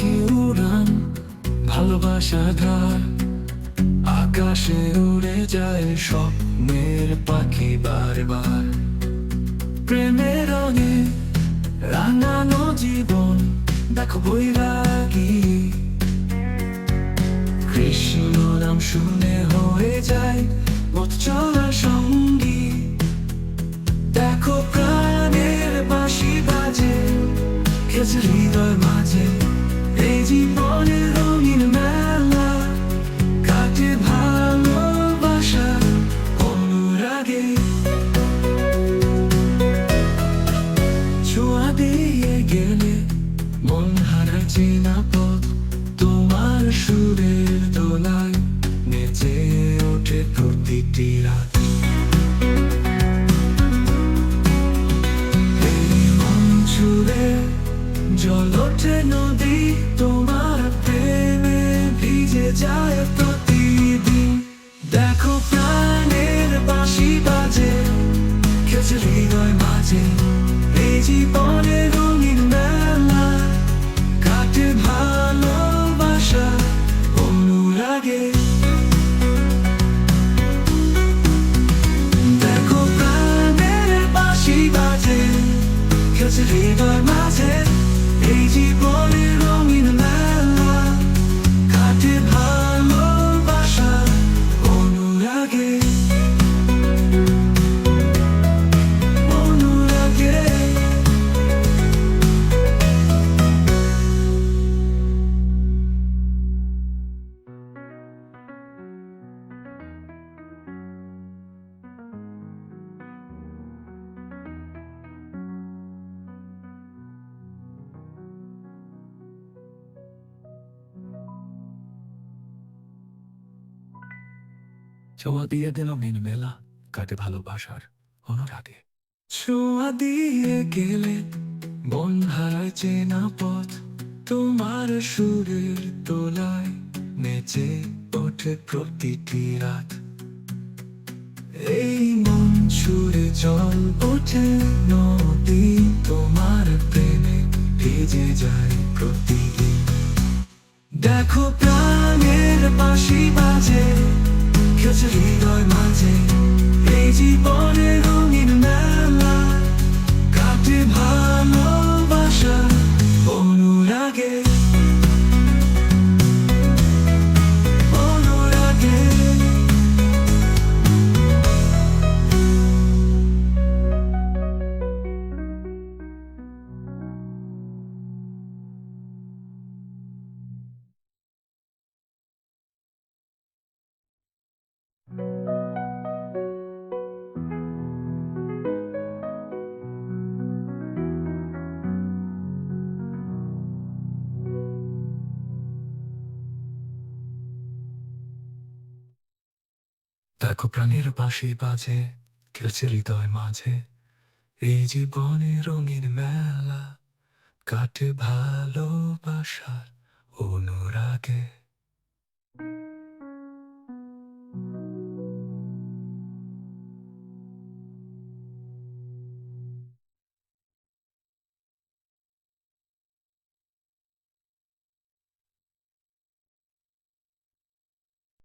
পাখি উড়ান ভালোবাসা ধার। আকাশে উড়ে যায় স্বপ্নের পাখি বারবার। প্রেমের রঙে রাঙানো জীবন, দেখো বৈরাগী। কৃষ্ণ নাম শুনে হয়ে যায় পথ চলার সঙ্গী। দেখো প্রাণের বাঁশি বাজে খেলছে ওঠে নদী, তোমার প্রেমে ভিজে যায় প্রতিদিন। দেখো প্রাণের বাঁশি বাজে খেলছে হৃদয় মাঝে। এই জীবনের রঙিন মেলা, কাটে ভালোবাসা ছোঁয়া দিয়ে দিল মেলা, কাটে ভালোবাসার অনুরাগে ছোঁয়া দিয়ে গেলে মন হারায় চেনা পথ, তোমার সুরের তোলায় নেচে ওঠে প্রতিটি রাত। এই মন ছুড়ে জল ওঠে নদী, তোমার প্রেমে ভেজে যায় প্রতিদিন। দেখো প্রাণের বাঁশি বাজে খেলছে হৃদয় মাঝে এই দেখো প্রাণের পাশে বাজে খেলছে হৃদয় মাঝে। এই জীবনে রঙিন মেলা কাটে ভালোবাসার অনুরাগে।